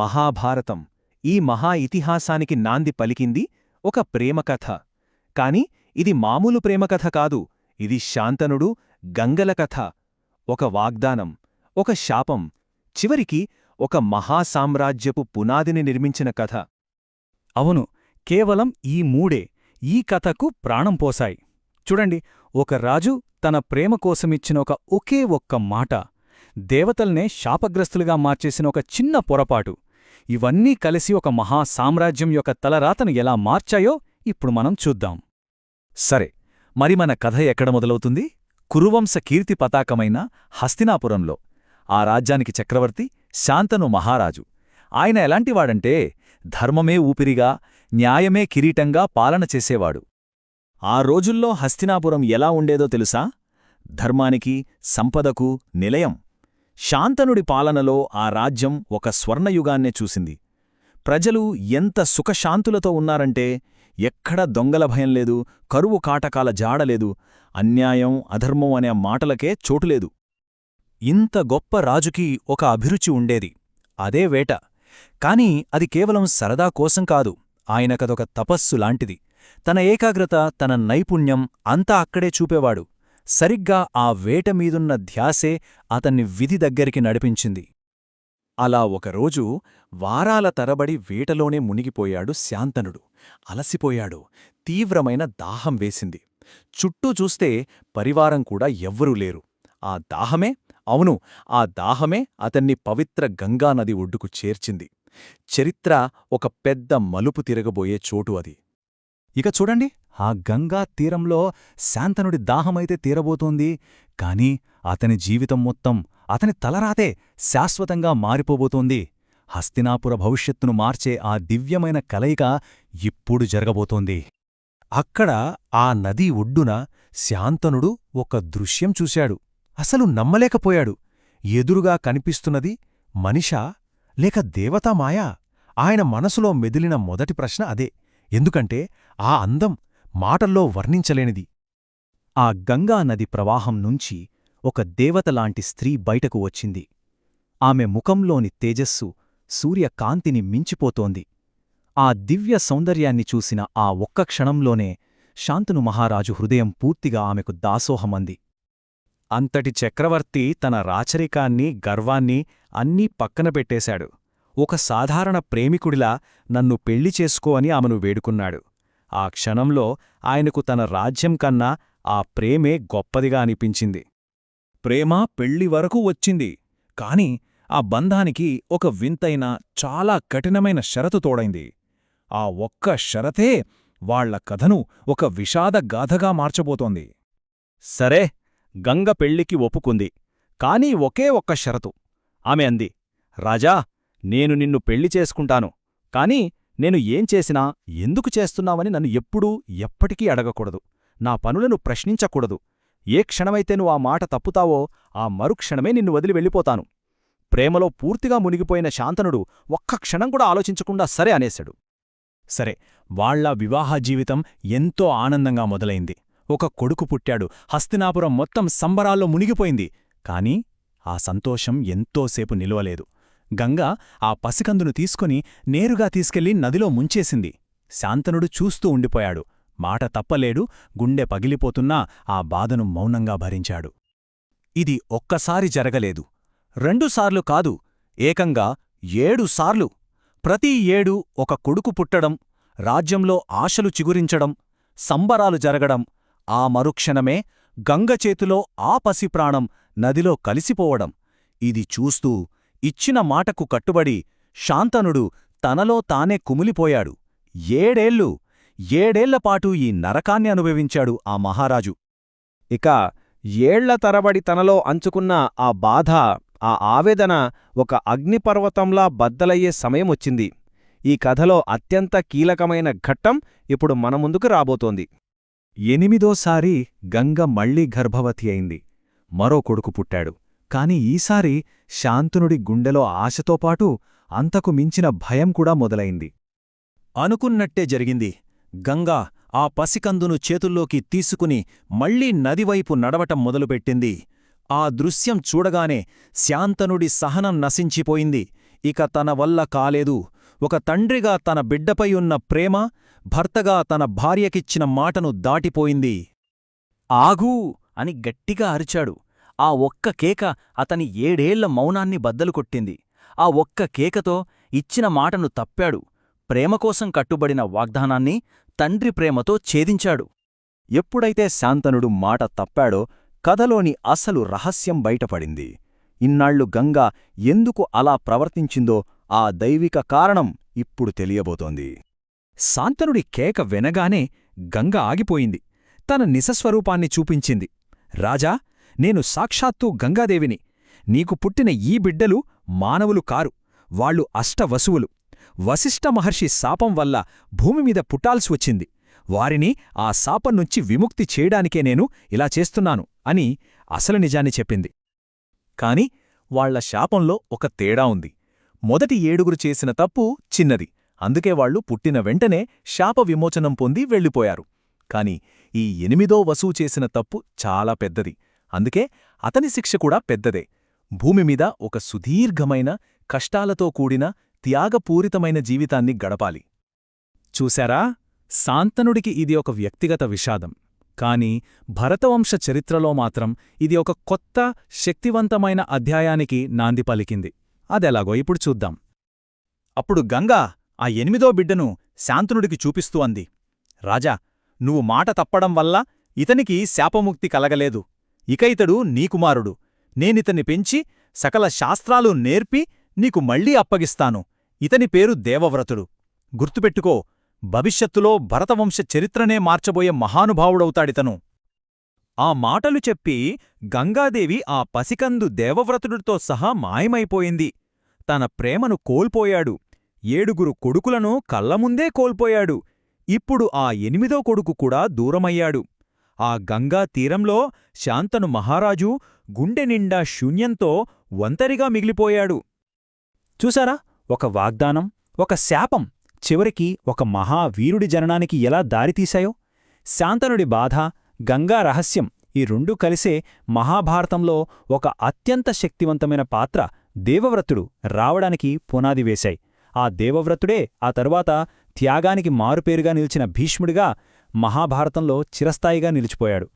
మహాభారతం. ఈ మహా ఇతిహాసానికి నాంది పలికింది ఒక ప్రేమకథ. కాని ఇది మామూలు ప్రేమకథ కాదు ఇది శాంతనుడు గంగల కథ. ఒక వాగ్దానం ఒక శాపం చివరికి ఒక మహాసామ్రాజ్యపు పునాదిని నిర్మించిన కథ. అవును కేవలం ఈ మూడే ఈ కథకు ప్రాణం పోశాయి. చూడండి ఒక రాజు తన ప్రేమ కోసమిచ్చిన ఒక ఒకే ఒక్క మాట దేవతల్నే శాపగ్రస్తులుగా మార్చేసిన ఒక చిన్న పొరపాటు. ఇవన్నీ కలిసి ఒక మహా సామ్రాజ్యం యొక్క తలరాతను ఎలా మార్చాయో ఇప్పుడు మనం చూద్దాం. సరే మరి మన కథ ఎక్కడ మొదలవుతుంది? కురువంశ కీర్తి పతాకమైన హస్తినాపురంలో. ఆ రాజ్యానికి చక్రవర్తి శాంతను మహారాజు. ఆయన ఎలాంటివాడంటే ధర్మమే ఊపిరిగా న్యాయమే కిరీటంగా పాలన చేసేవాడు. ఆ రోజుల్లో హస్తినాపురం ఎలా ఉండేదో తెలుసా? ధర్మానికి సంపదకు నిలయం. శాంతనుడి పాలనలో ఆ రాజ్యం ఒక స్వర్ణయుగాన్నే చూసింది. ప్రజలు ఎంత సుఖశాంతులతో ఉన్నారంటే ఎక్కడ దొంగల భయం లేదు కరువు కాటకాల జాడలేదు అన్యాయం అధర్మం అనే మాటలకే చోటులేదు ఇంత గొప్ప రాజుకి ఒక అభిరుచి ఉండేది. అదే వేట. కాని అది కేవలం సరదా కోసం కాదు ఆయనకదొక తపస్సు లాంటిది. తన ఏకాగ్రత తన నైపుణ్యం అంతా అక్కడే చూపేవాడు. సరిగ్గా ఆ వేట మీదున్న ధ్యాసే అతన్ని విధి దగ్గరికి నడిపించింది. అలా ఒకరోజు వారాల తరబడి వేటలోనే మునిగిపోయాడు శాంతనుడు. అలసిపోయాడు. తీవ్రమైన దాహం వేసింది. చుట్టూ చూస్తే పరివారం కూడా ఎవ్వరూ లేరు. ఆ దాహమే? అవును ఆ దాహమే అతన్ని పవిత్ర గంగానది ఒడ్డుకు చేర్చింది. చరిత్ర ఒక పెద్ద మలుపు తిరగబోయే చోటు అది. ఇక చూడండి. ఆ గంగా తీరంలో శాంతనుడి దాహమైతే తీరబోతోంది. కాని అతని జీవితం మొత్తం అతని తలరాతే శాశ్వతంగా మారిపోబోతోంది. హస్తినాపుర భవిష్యత్తును మార్చే ఆ దివ్యమైన కలయిక ఇప్పుడు జరగబోతోంది. అక్కడ ఆ నదీ ఒడ్డున శాంతనుడు ఒక దృశ్యం చూశాడు. అసలు నమ్మలేకపోయాడు. ఎదురుగా కనిపిస్తున్నది మనిషా లేక దేవతామాయా ఆయన మనసులో మెదిలిన మొదటి ప్రశ్న అదే. ఎందుకంటే ఆ అందం మాటల్లో వర్ణించలేనిది. ఆ గంగా నది ప్రవాహం నుంచి ఒక దేవతలాంటి స్త్రీ బయటకు వచ్చింది. ఆమె ముఖంలోని తేజస్సు సూర్యకాంతిని మించిపోతోంది. ఆ దివ్య సౌందర్యాన్ని చూసిన ఆ ఒక్క క్షణంలోనే శాంతను మహారాజు హృదయం పూర్తిగా ఆమెకు దాసోహమంది. అంతటి చక్రవర్తి తన రాచరికాన్ని గర్వాన్ని అన్నీ పక్కన పెట్టేశాడు. ఒక సాధారణ ప్రేమికుడిలా నన్ను పెళ్ళి చేసుకో అని ఆమెను వేడుకున్నాడు. ఆ క్షణంలో ఆయనకు తన రాజ్యం కన్నా ఆ ప్రేమే గొప్పదిగా అనిపించింది. ప్రేమ పెళ్ళి వరకు వచ్చింది కాని ఆ బంధానికి ఒక వింతైన చాలా కఠినమైన షరతు తోడైంది. ఆ ఒక్క షరతే వాళ్ళ కథను ఒక విషాద గాథగా మార్చబోతోంది. సరే గంగ పెళ్ళికి ఒప్పుకుంది కానీ ఒకే ఒక్క షరతు. ఆమె అంది రాజా నేను నిన్ను పెళ్ళి చేసుకుంటాను కాని నేను ఏం చేసినా ఎందుకు చేస్తున్నావని నన్ను ఎప్పుడూ ఎప్పటికీ అడగకూడదు. నా పనులను ప్రశ్నించకూడదు. ఏ క్షణమైతే నువ్వు ఆ మాట తప్పుతావో ఆ మరుక్షణమే నిన్ను వదిలి వెళ్ళిపోతాను. ప్రేమలో పూర్తిగా మునిగిపోయిన శాంతనుడు ఒక్క క్షణం కూడా ఆలోచించకుండా సరే అనేశాడు. సరే వాళ్ళ వివాహ జీవితం ఎంతో ఆనందంగా మొదలైంది. ఒక కొడుకు పుట్టాడు. హస్తినాపురం మొత్తం సంబరాల్లో మునిగిపోయింది. కాని ఆ సంతోషం ఎంతోసేపు నిలవలేదు. గంగా ఆ పసికందును తీసుకుని నేరుగా తీసుకెళ్ళి నదిలో ముంచేసింది. శాంతనుడు చూస్తూ ఉండిపోయాడు. మాట తప్పలేడు. గుండె పగిలిపోతున్నా ఆ బాధను మౌనంగా భరించాడు. ఇది ఒక్కసారి జరగలేదు. రెండుసార్లు కాదు. ఏకంగా ఏడుసార్లు ప్రతి ఏడు ఒక కొడుకు పుట్టడం రాజ్యంలో ఆశలు చిగురించడం సంబరాలు జరగడం ఆ మరుక్షణమే గంగచేతిలో ఆ పసిప్రాణం నదిలో కలిసిపోవడం. ఇది చూస్తూ ఇచ్చిన మాటకు కట్టుబడి శాంతనుడు తనలో తానే కుమిలిపోయాడు. ఏడేళ్ళు ఏడేళ్ళపాటు ఈ నరకాన్ని అనుభవించాడు ఆ మహారాజు. ఇక ఏళ్ళ తరబడి తనలో అంచుకున్న ఆ బాధ ఆ ఆవేదన ఒక అగ్నిపర్వతంలా బద్దలయ్యే సమయమొచ్చింది. ఈ కథలో అత్యంత కీలకమైన ఘట్టం ఇప్పుడు మన ముందుకు రాబోతోంది. ఎనిమిదోసారి గంగ మళ్ళీ గర్భవతి అయింది. మరో కొడుకు పుట్టాడు. కాని ఈసారి శాంతనుడి గుండెలో ఆశతోపాటు అంతకు మించిన భయం కూడా మొదలైంది. అనుకున్నట్టే జరిగింది. గంగా ఆ పసికందును చేతుల్లోకి తీసుకుని మళ్ళీ నదివైపు నడవటం మొదలుపెట్టింది. ఆ దృశ్యం చూడగానే శాంతనుడి సహనం నశించిపోయింది. ఇక తన వల్ల కాలేదు. ఒక తండ్రిగా తన బిడ్డపై ఉన్న ప్రేమ భర్తగా తన భార్యకిచ్చిన మాటను దాటిపోయింది. ఆగూ అని గట్టిగా అరిచాడు. ఆ ఒక్క కేక అతని ఏడేళ్ళ మౌనాన్ని బద్దలు కొట్టింది ఆ ఒక్క కేకతో ఇచ్చిన మాటను తప్పాడు. ప్రేమకోసం కట్టుబడిన వాగ్దానాన్ని తండ్రి ప్రేమతో ఛేదించాడు. ఎప్పుడైతే శాంతనుడు మాట తప్పాడో కథలోని అసలు రహస్యం బయటపడింది. ఇన్నాళ్ళు గంగా ఎందుకు అలా ప్రవర్తించిందో ఆ దైవిక కారణం ఇప్పుడు తెలియబోతోంది. శాంతనుడి కేక వెనగానే గంగ ఆగిపోయింది. తన నిజస్వరూపాన్ని చూపించింది. రాజా నేను సాక్షాత్తూ గంగాదేవిని. నీకు పుట్టిన ఈ బిడ్డలు మానవులు కారు. వాళ్ళు అష్టవసువులు. వశిష్ఠ మహర్షి శాపం వల్ల భూమిమీద పుట్టాల్సి వచ్చింది. వారిని ఆ శాపం నుంచి విముక్తి చేయడానికే నేను ఇలా చేస్తున్నాను అని అసలు నిజాన్ని చెప్పింది. కాని వాళ్ళ శాపంలో ఒక తేడా ఉంది. మొదటి ఏడుగురు చేసిన తప్పు చిన్నది. అందుకే వాళ్ళు పుట్టిన వెంటనే శాప విమోచనం పొంది వెళ్ళిపోయారు. కాని ఈ ఎనిమిదో వసూ చేసిన తప్పు చాలా పెద్దది. అందుకే అతని శిక్ష కూడా పెద్దదే. భూమిమీద ఒక సుదీర్ఘమైన కష్టాలతో కూడిన త్యాగపూరితమైన జీవితాన్ని గడపాలి. చూశారా? శాంతనుడికి ఇది ఒక వ్యక్తిగత విషాదం. కాని భరతవంశ చరిత్రలో మాత్రం ఇది ఒక కొత్త శక్తివంతమైన అధ్యాయానికి నాంది పలికింది. అదెలాగో ఇప్పుడు చూద్దాం. అప్పుడు గంగా ఆ ఎనిమిదో బిడ్డను శాంతనుడికి చూపిస్తూ అంది. రాజా నువ్వు మాట తప్పడం వల్ల ఇతనికి శాపముక్తి కలగలేదు. ఇక ఇతడు నీ కుమారుడు. నేనితన్ని పెంచి సకల శాస్త్రాలు నేర్పి నీకు మళ్ళీ అప్పగిస్తాను. ఇతని పేరు దేవవ్రతుడు. గుర్తుపెట్టుకో భవిష్యత్తులో భరతవంశ చరిత్రనే మార్చబోయే మహానుభావుడవుతాడితను. ఆ మాటలు చెప్పి గంగాదేవి ఆ పసికందు దేవవ్రతుడితో సహా మాయమైపోయింది. తన ప్రేమను కోల్పోయాడు. ఏడుగురు కొడుకులను కళ్ళముందే కోల్పోయాడు. ఇప్పుడు ఆ ఎనిమిదో కొడుకు కూడా దూరమయ్యాడు. ఆ గంగా తీరంలో శాంతను మహారాజు గుండె నిండా శూన్యంతో ఒంతరిగా మిగిలిపోయాడు. చూసారా ఒక వాగ్దానం ఒక శాపం చివరికి ఒక మహావీరుడి జననానికి ఎలా దారితీశాయో శాంతనుడి బాధ గంగా రహస్యం ఈ రెండూ కలిసే మహాభారతంలో ఒక అత్యంత శక్తివంతమైన పాత్ర దేవవ్రతుడు రావడానికి పునాది వేశాయి. ఆ దేవవ్రతుడే ఆ తరువాత త్యాగానికి మారుపేరుగా నిలిచిన భీష్ముడిగా మహాభారతంలో చిరస్థాయిగా నిలిచిపోయాడు.